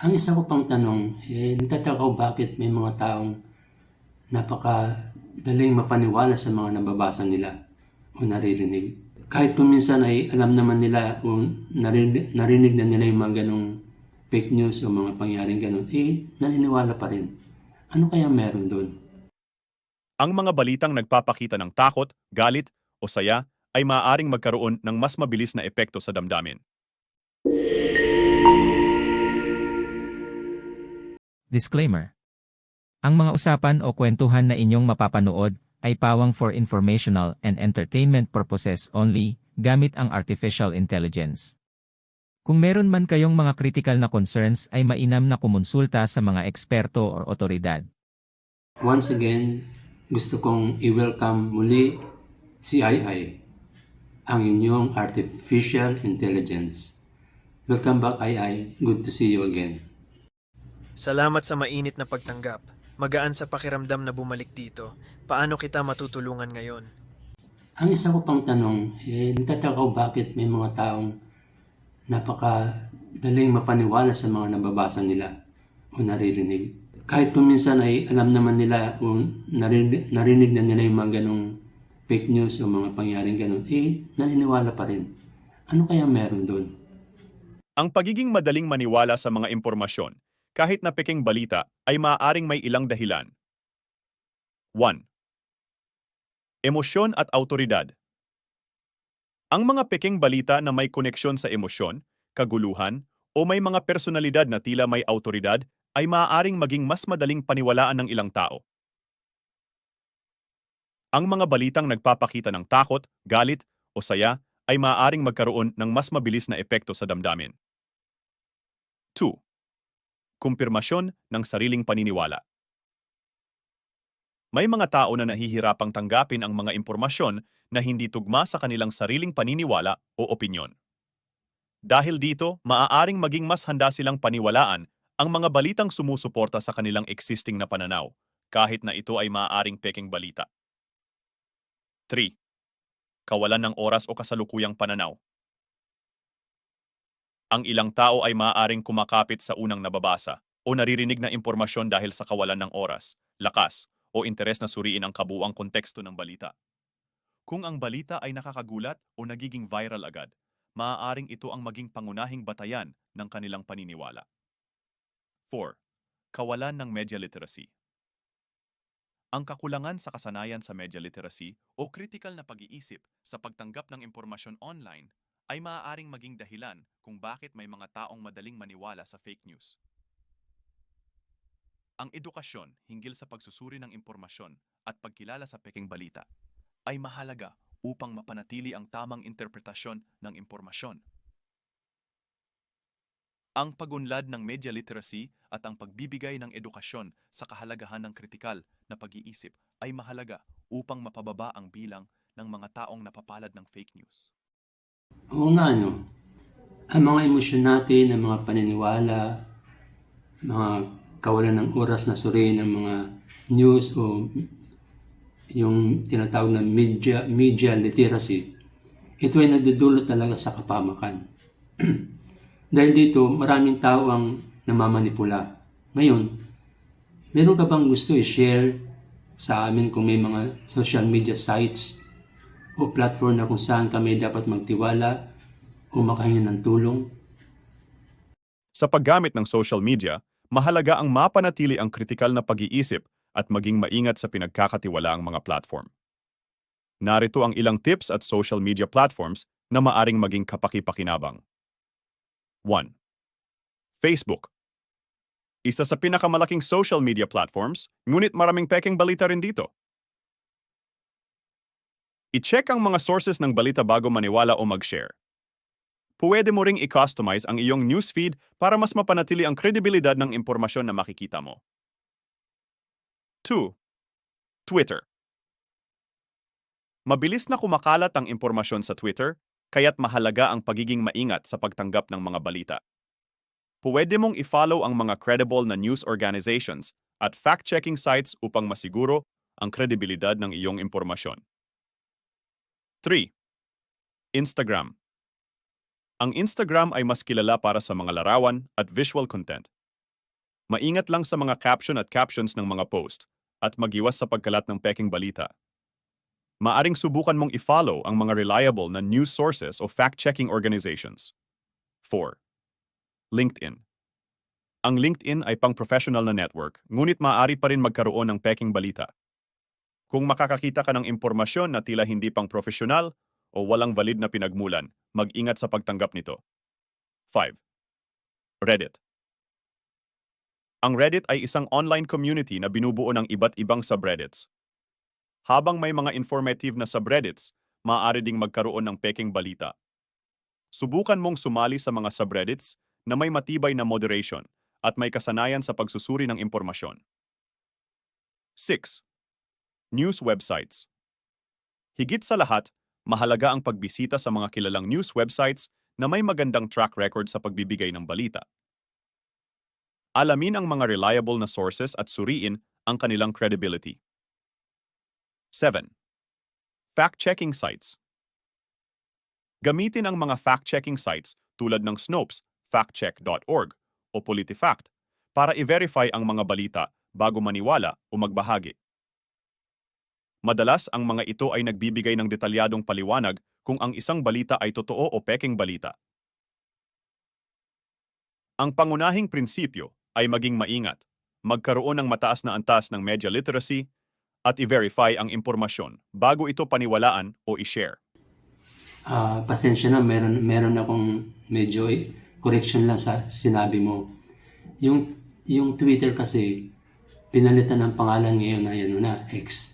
Ang isa ko pang tanong, eh, nagtataka ko bakit may mga taong napakadaling mapaniwala sa mga nababasa nila o naririnig. Kahit kung minsan ay alam naman nila o narinig, narinig na nila yung mga ganong fake news o mga pangyaring ganon, eh, naniniwala pa rin. Ano kaya meron doon? Ang mga balitang nagpapakita ng takot, galit o saya ay maaaring magkaroon ng mas mabilis na epekto sa damdamin. Disclaimer. Ang mga usapan o kwentuhan na inyong mapapanood ay pawang for informational and entertainment purposes only, gamit ang artificial intelligence. Kung meron man kayong mga critical na concerns ay mainam na kumonsulta sa mga eksperto o otoridad. Once again, gusto kong i-welcome muli si AI, ang inyong artificial intelligence. Welcome back, AI. Good to see you again. Salamat sa mainit na pagtanggap. Magaan sa pakiramdam na bumalik dito. Paano kita matutulungan ngayon? Ang isa ko pang tanong, eh, nagtataka ko bakit may mga taong napakadaling mapaniwala sa mga nababasa nila o naririnig. Kahit kung minsan ay alam naman nila o narinig, narinig na nila yung mga ganong fake news o mga pangyaring ganon, eh, naniniwala pa rin. Ano kaya meron doon? Ang pagiging madaling maniwala sa mga impormasyon, kahit na peking balita, ay maaaring may ilang dahilan. 1. Emosyon at autoridad. Ang mga peking balita na may koneksyon sa emosyon, kaguluhan, o may mga personalidad na tila may autoridad ay maaaring maging mas madaling paniwalaan ng ilang tao. Ang mga balitang nagpapakita ng takot, galit, o saya ay maaaring magkaroon ng mas mabilis na epekto sa damdamin. 2. Kumpirmasyon ng sariling paniniwala. May mga tao na nahihirapang tanggapin ang mga impormasyon na hindi tugma sa kanilang sariling paniniwala o opinyon. Dahil dito, maaaring maging mas handa silang paniwalaan ang mga balitang sumusuporta sa kanilang existing na pananaw, kahit na ito ay maaaring peking balita. 3. Kawalan ng oras o kasalukuyang pananaw. Ang ilang tao ay maaaring kumakapit sa unang nababasa o naririnig na impormasyon dahil sa kawalan ng oras, lakas, o interes na suriin ang kabuang konteksto ng balita. Kung ang balita ay nakakagulat o nagiging viral agad, maaaring ito ang maging pangunahing batayan ng kanilang paniniwala. 4. Kawalan ng media literacy. Ang kakulangan sa kasanayan sa media literacy o critical na pag-iisip sa pagtanggap ng impormasyon online ay maaaring maging dahilan kung bakit may mga taong madaling maniwala sa fake news. Ang edukasyon hinggil sa pagsusuri ng impormasyon at pagkilala sa peking balita ay mahalaga upang mapanatili ang tamang interpretasyon ng impormasyon. Ang pagunlad ng media literacy at ang pagbibigay ng edukasyon sa kahalagahan ng kritikal na pag-iisip ay mahalaga upang mapababa ang bilang ng mga taong napapalad ng fake news. Oo nga, no? Ang mga emosyon natin, ang mga paniniwala, mga kawalan ng oras na suriin ng mga news o yung tinatawag na media, media literacy, ito ay nadudulot talaga sa kapamakan. Dahil dito, maraming tao ang namamanipula. Ngayon, meron ka bang gusto i-share sa amin kung may mga social media sites o platform na kung saan kami dapat magtiwala o makahinga ng tulong? Sa paggamit ng social media, mahalaga ang mapanatili ang kritikal na pag-iisip at maging maingat sa pinagkakatiwalaang mga platform. Narito ang ilang tips at social media platforms na maaring maging kapaki-pakinabang. 1. Facebook. Isa sa pinakamalaking social media platforms, ngunit maraming peking balita rin dito. I-check ang mga sources ng balita bago maniwala o mag-share. Pwede mo ring i-customize ang iyong newsfeed para mas mapanatili ang kredibilidad ng impormasyon na makikita mo. 2. Twitter. Mabilis na kumakalat ang impormasyon sa Twitter, kaya't mahalaga ang pagiging maingat sa pagtanggap ng mga balita. Pwede mong i-follow ang mga credible na news organizations at fact-checking sites upang masiguro ang kredibilidad ng iyong impormasyon. 3. Instagram. Ang Instagram ay mas kilala para sa mga larawan at visual content, Maingat lang sa mga caption at captions ng mga post at magiwas sa pagkalat ng peking balita. Maaring subukan mong i-follow ang mga reliable na news sources o fact-checking organizations. 4. LinkedIn. Ang LinkedIn ay pang-professional na network, ngunit maaari pa rin magkaroon ng peking balita. Kung makakakita ka ng impormasyon na tila hindi pang profesional o walang valid na pinagmulan, mag-ingat sa pagtanggap nito. 5. Reddit. Ang Reddit ay isang online community na binubuo ng iba't ibang subreddits. Habang may mga informative na subreddits, maaari ding magkaroon ng peking balita. Subukan mong sumali sa mga subreddits na may matibay na moderation at may kasanayan sa pagsusuri ng impormasyon. 6. News websites. Higit sa lahat, mahalaga ang pagbisita sa mga kilalang news websites na may magandang track record sa pagbibigay ng balita. Alamin ang mga reliable na sources at suriin ang kanilang credibility. 7. Fact-checking sites. Gamitin ang mga fact-checking sites tulad ng Snopes, factcheck.org o PolitiFact para i-verify ang mga balita bago maniwala o magbahagi. Madalas ang mga ito ay nagbibigay ng detalyadong paliwanag kung ang isang balita ay totoo o peking balita. Ang pangunahing prinsipyo ay maging maingat, magkaroon ng mataas na antas ng media literacy, at i-verify ang impormasyon bago ito paniwalaan o i-share. Ah, pasensya na, meron, meron akong medyo eh, correction lang sa sinabi mo. Yung, yung Twitter kasi, pinalitan ng pangalan ngayon na yan na, X.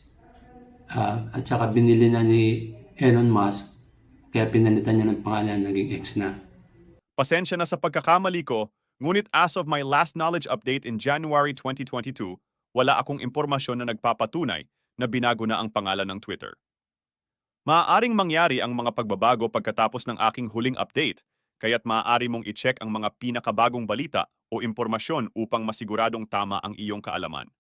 Ah, at saka binili na ni Elon Musk, kaya pinalitan niya ng pangalan, naging X na. Pasensya na sa pagkakamali ko, ngunit as of my last knowledge update in January 2022, wala akong impormasyon na nagpapatunay na binago na ang pangalan ng Twitter. Maaaring mangyari ang mga pagbabago pagkatapos ng aking huling update, kaya't maaari mong i-check ang mga pinakabagong balita o impormasyon upang masiguradong tama ang iyong kaalaman.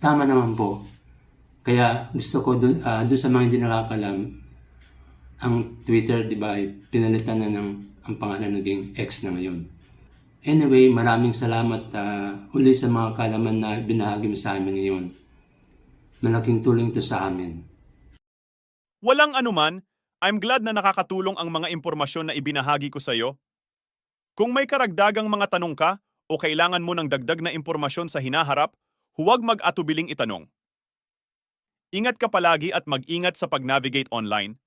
Tama naman po. Kaya gusto ko dun, ah, dun sa mga hindi nakakalam, ang Twitter, di ba, pinalitan na ng ang pangalan naging X na ngayon. Anyway, maraming salamat ah, uli sa mga kalaman na binahagi mo sa amin ngayon. Malaking tulong ito sa amin. Walang anuman, I'm glad na nakakatulong ang mga impormasyon na ibinahagi ko sa iyo. Kung may karagdagang mga tanong ka o kailangan mo ng dagdag na impormasyon sa hinaharap, huwag mag-atubiling itanong. Ingat ka palagi at mag-ingat sa pag-navigate online